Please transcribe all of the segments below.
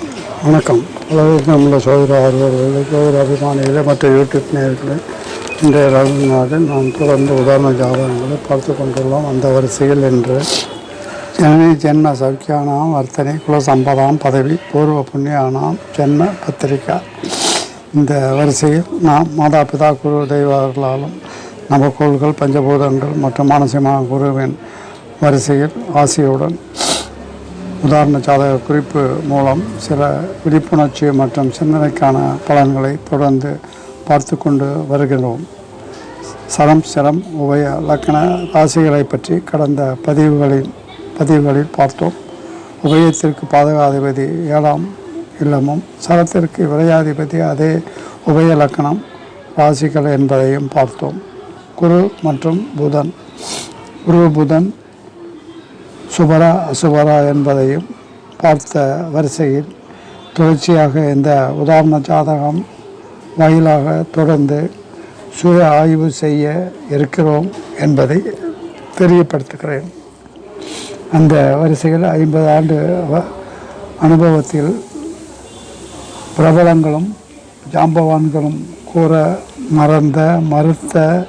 வணக்கம். உலகத்தில் உள்ள சோதர ஆர்வலர்களே ஒரு அபிமானிகளே மற்ற யூடியூப் நேர்களை இன்றைய ரகுநாதன் நாம் தொடர்ந்து உதாரண ஜாதகங்களை பார்த்து கொண்டுள்ளோம். அந்த வரிசையில் என்று ஜனனி ஜென்ம சௌக்கியானாம் வர்த்தனை குலசம்பதாம் பதவி பூர்வ புண்ணியானாம் ஜென்ம பத்திரிகா. இந்த வரிசையில் நாம் மாதா பிதா குரு தெய்வர்களாலும் நவக்கோள்கள் பஞ்சபூதங்கள் மற்றும் மானசிகமான குருவின் வரிசையில் ஆசையுடன் உதாரண ஜாதக குறிப்பு மூலம் சில விழிப்புணர்ச்சி மற்றும் சிந்தனைக்கான பலன்களை தொடர்ந்து பார்த்து கொண்டு வருகிறோம் சரம் சிரம் உபய லக்கண ராசிகளை பற்றி கடந்த பதிவுகளில் பதிவுகளில் பார்த்தோம். உபயத்திற்கு பாதகாதிபதி ஏழாம் இல்லமும் சரத்திற்கு விரையாதிபதி அதே உபய லக்கணம் ராசிகள் என்பதையும் பார்த்தோம். குரு மற்றும் புதன். குரு புதன் சுபரா அசுபரா என்பதையும் பார்த்த வரிசையில் தொடர்ச்சியாக இந்த உதாரண ஜாதகம் வாயிலாக தொடர்ந்து சுய ஆய்வு செய்ய இருக்கிறோம் என்பதை தெரியப்படுத்துகிறேன். அந்த வரிசையில் ஐம்பது ஆண்டு வ- அனுபவத்தில் பிரபலங்களும் ஜாம்பவான்களும் கூற மறந்த மறுத்த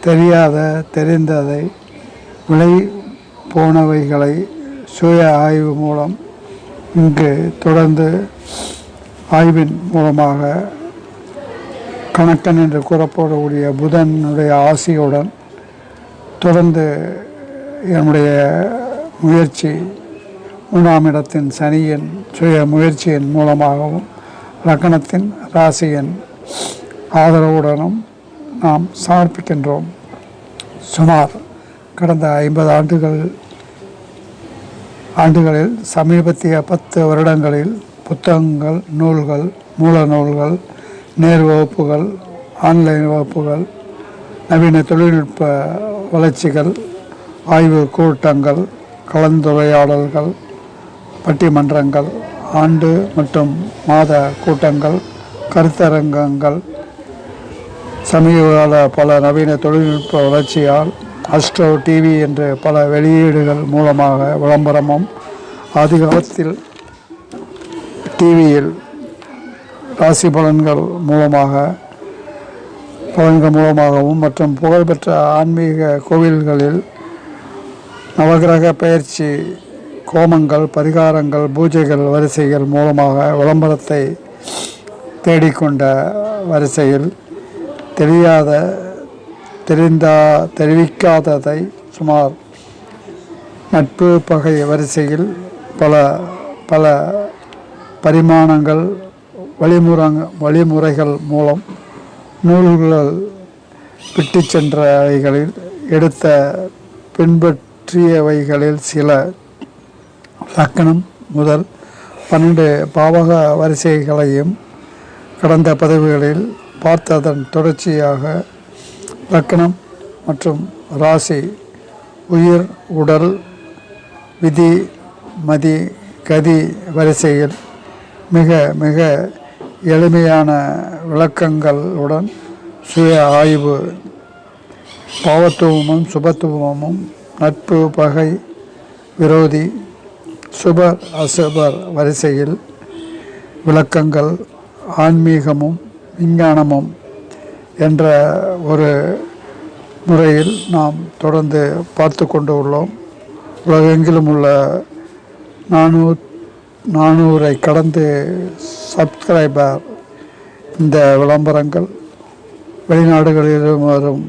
தெரியாத தெரிந்ததை விளை போனவைகளை சுய ஆய்வு மூலம் இங்கு தொடர்ந்து ஆய்வின் மூலமாக கணக்கன் என்று கூறப்படக்கூடிய புதனுடைய ஆசியுடன் தொடர்ந்து என்னுடைய முயற்சி மூணாம் இடத்தின் சனியின் சுய முயற்சியின் மூலமாகவும் லக்கணத்தின் ராசியின் ஆதரவுடனும் நாம் சமர்ப்பிக்கின்றோம். சுமார் கடந்த ஐம்பது ஆண்டுகள் ஆண்டுகளில் சமீபத்திய பத்து வருடங்களில் புத்தகங்கள் நூல்கள் மூல நூல்கள் நேர் வகுப்புகள் ஆன்லைன் வகுப்புகள் நவீன தொழில்நுட்ப வளர்ச்சிகள் ஆய்வு கூட்டங்கள் கலந்துரையாடல்கள் பட்டிமன்றங்கள் ஆண்டு மற்றும் மாத கூட்டங்கள் கருத்தரங்கங்கள் சமீபகால பல நவீன தொழில்நுட்ப வளர்ச்சியால் அஸ்ட்ரோ டிவி என்ற பல வெளியீடுகள் மூலமாக விளம்பரமும் அதிகாலத்தில் டிவியில் ராசி பலன்கள் மூலமாக பலன்கள் மூலமாகவும் மற்றும் புகழ்பெற்ற ஆன்மீக கோவில்களில் நவகிரக பயிற்சி கோமங்கள் பரிகாரங்கள் பூஜைகள் வரிசைகள் மூலமாக விளம்பரத்தை தேடிக்கொண்ட வரிசையில் தெரியாத தெரிந்தா தெரிவிக்காததை சுமார் நட்பு பகை வரிசையில் பல பல பரிமாணங்கள் வழிமுறை வழிமுறைகள் மூலம் நூல்கள் விட்டு சென்றவைகளில் எடுத்த பின்பற்றியவைகளில் சில லக்கணம் முதல் பன்னெண்டு பாவக வரிசைகளையும் கடந்த பதவிகளில் பார்த்ததன் தொடர்ச்சியாக லக்கணம் மற்றும் ராசி உயிர் உடல் விதி மதி கதி வரிசையில் மிக மிக எளிமையான விளக்கங்களுடன் சுய ஆய்வு. பாவத்துவமும் சுபத்துவமும் நட்பு பகை விரோதி சுபர் அசுபர் வரிசையில் விளக்கங்கள் ஆன்மீகமும் விஞ்ஞானமும். என்ற ஒரு முறையில் நாம் தொடர்ந்து பார்த்து கொண்டு உள்ளோம். உலகெங்கிலும் உள்ள நானூ நானூரை கடந்து சப்ஸ்கிரைபர் இந்த விளம்பரங்கள் வெளிநாடுகளிலும் வரும்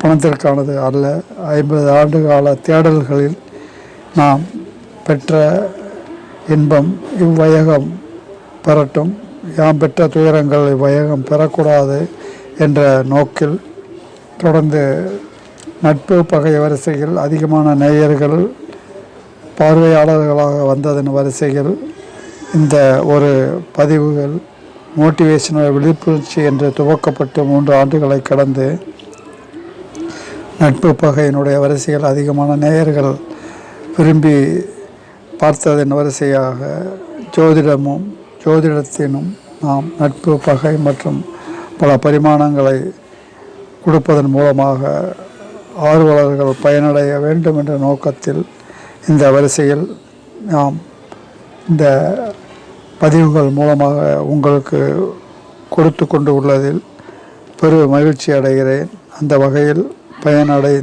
பணத்திற்கானது அல்ல. ஐம்பது ஆண்டு கால தேடல்களில் நாம் பெற்ற இன்பம் இவ்வையகம் பெறட்டும். யாம் பெற்ற துயரங்கள் இவ்வையகம் பெறக்கூடாது. என்ற நோக்கில் தொடர்ந்து நட்பு பகை வரிசையில் அதிகமான நேயர்கள் பார்வையாளர்களாக வந்ததன் வரிசையில் இந்த ஒரு பதிவுகள் மோட்டிவேஷனல் விழிப்புணர்ச்சி என்று துவக்கப்பட்டு மூன்று ஆண்டுகளை கடந்து நட்பு பகையினுடைய வரிசையில் அதிகமான நேயர்கள் விரும்பி பார்த்ததன் வரிசையாக ஜோதிடமும் ஜோதிடத்தினும் நாம் நட்பு பகை மற்றும் பல பரிமாணங்களை கொடுப்பதன் மூலமாக ஆர்வலர்கள் பயனடைய வேண்டும் என்ற நோக்கத்தில் இந்த வரிசையில் நாம் இந்த பதிவுகள் மூலமாக உங்களுக்கு கொடுத்து கொண்டு உள்ளதில் பெரு மகிழ்ச்சி அடைகிறேன். அந்த வகையில் பயனடை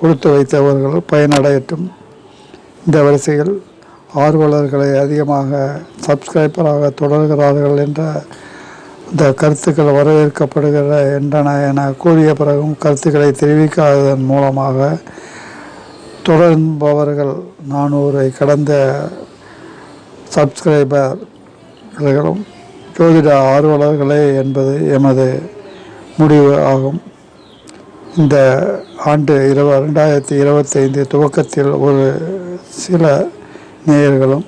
கொடுத்து வைத்தவர்கள் பயனடையட்டும். இந்த வரிசையில் ஆர்வலர்களை அதிகமாக சப்ஸ்கிரைபராக தொடர்கிறார்கள் என்ற இந்த கருத்துக்கள் வரவேற்கப்படுகிற என்றன என கூறிய பிறகும் கருத்துக்களை தெரிவிக்காததன் மூலமாக தொடர்பவர்கள் நானூரை கடந்த சப்ஸ்கிரைபர்களும் ஜோதிட ஆர்வலர்களே என்பது எமது முடிவு ஆகும். இந்த ஆண்டு இருப ரெண்டாயிரத்தி இருபத்தைந்து துவக்கத்தில் ஒரு சில நேயர்களும்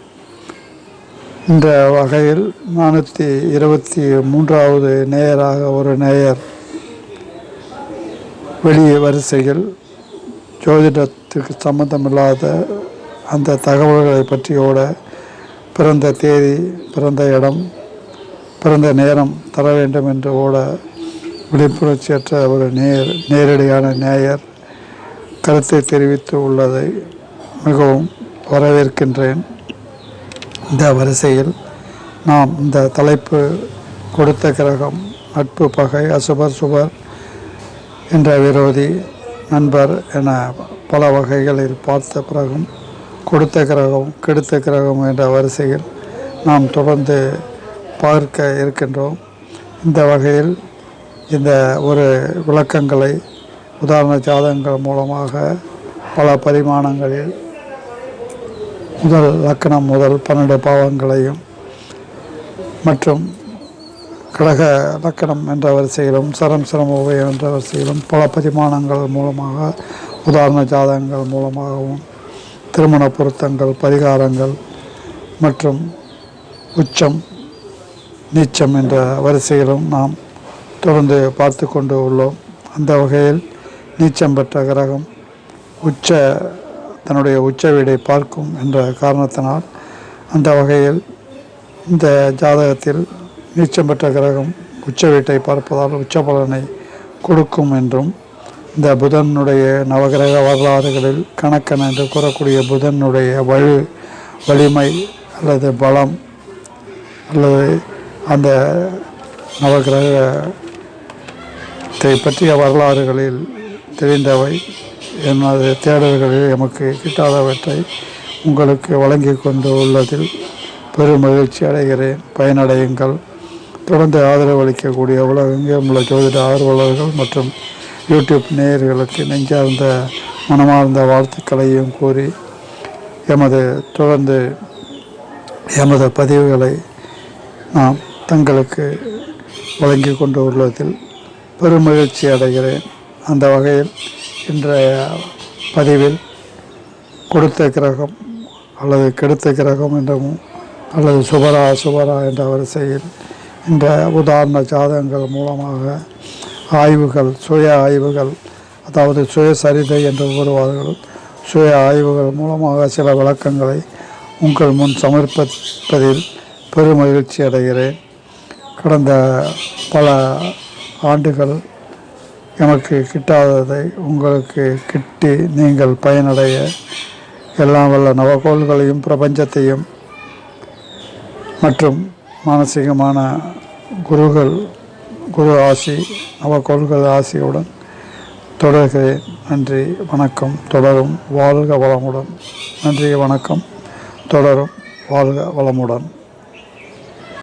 இந்த வகையில் நானூற்றி இருபத்தி மூன்றாவது நேயராக ஒரு நேயர் வெளி வரிசையில் ஜோதிடத்துக்கு சம்மந்தமில்லாத அந்த தகவல்களை பற்றியோட பிறந்த தேதி பிறந்த இடம் பிறந்த நேரம் தர வேண்டும் என்று ஓட விழிப்புணர்ச்சியற்ற ஒரு நேர் நேரடியான நேயர் கருத்தை தெரிவித்து உள்ளதை மிகவும் வரவேற்கின்றேன். இந்த வரிசையில் நாம் இந்த தலைப்பு கொடுத்த கிரகம் நட்பு பகை அசுபர் சுபர் என்ற விரோதி நண்பர் என பல வகைகளில் பார்த்த பிறகும் கொடுத்த கிரகம் கெடுத்த கிரகம் என்ற வரிசையில் நாம் தொடர்ந்து பார்க்க இருக்கின்றோம். இந்த வகையில் இந்த ஒரு விளக்கங்களை உதாரண ஜாதகங்கள் மூலமாக பல பரிமாணங்களில் முதல் லக்கணம் முதல் பன்னெண்டு பாவங்களையும் மற்றும் கடக லக்கணம் என்ற வரிசையிலும் சரம் சிரம உபயம் என்ற வரிசையிலும் பல பரிமாணங்கள் மூலமாக உதாரண ஜாதகங்கள் மூலமாகவும் திருமண பொருத்தங்கள் பரிகாரங்கள் மற்றும் உச்சம் நீச்சம் என்ற வரிசையிலும் நாம் தொடர்ந்து பார்த்து கொண்டு உள்ளோம். அந்த வகையில் நீச்சம் பெற்ற கிரகம் உச்ச தன்னுடைய உச்ச வீடை பார்க்கும் என்ற காரணத்தினால் அந்த வகையில் இந்த ஜாதகத்தில் நீச்சம் பெற்ற கிரகம் உச்ச வீட்டை பார்ப்பதால் உச்ச பலனை கொடுக்கும் என்றும் இந்த புதனுடைய நவகிரக வரலாறுகளில் கணக்கன் என்று கூறக்கூடிய புதனுடைய வலு வலிமை அல்லது பலம் அல்லது அந்த நவகிரகத்தை பற்றிய வரலாறுகளில் தெரிந்தவை. எனது தேடல்களில் எமக்கு கிட்டாதவற்றை உங்களுக்கு வழங்கி கொண்டு உள்ளதில் பெரும் மகிழ்ச்சி அடைகிறேன். பயனடையுங்கள். தொடர்ந்து ஆதரவு அளிக்கக்கூடிய உலகெங்கும் உள்ள ஜோதிட ஆர்வலர்கள் மற்றும் யூடியூப் நேயர்களுக்கு நெஞ்சார்ந்த மனமார்ந்த வாழ்த்துக்களையும் கூறி எமது தொடர்ந்து எமது பதிவுகளை நாம் தங்களுக்கு வழங்கி கொண்டு உள்ளதில் பெருமகிழ்ச்சி அடைகிறேன். அந்த வகையில் இன்றைய பதிவில் கொடுத்த கிரகம் அல்லது கெடுத்த கிரகம் என்றும் அல்லது சுபரா சுபரா என்ற வரிசையில் இந்த உதாரண ஜாதகங்கள் மூலமாக ஆய்வுகள் சுய ஆய்வுகள் அதாவது சுயசரிதை என்று கூறுவார்கள். சுய ஆய்வுகள் மூலமாக சில விளக்கங்களை உங்கள் முன் சமர்ப்பிப்பதில் பெரும் மகிழ்ச்சி அடைகிறேன். கடந்த பல ஆண்டுகள் எமக்கு கிட்டாததை உங்களுக்கு கிட்டி நீங்கள் பயனடைய. எல்லாம் வல்ல நவகோள்களையும் பிரபஞ்சத்தையும் மற்றும் மானசீகமான குருகள் குரு ஆசி நவகோள்கள் ஆசியுடன் தொடர்கிறேன். நன்றி வணக்கம். தொடரும் வாழ்க வளமுடன். நன்றி வணக்கம். தொடரும் வாழ்க வளமுடன்.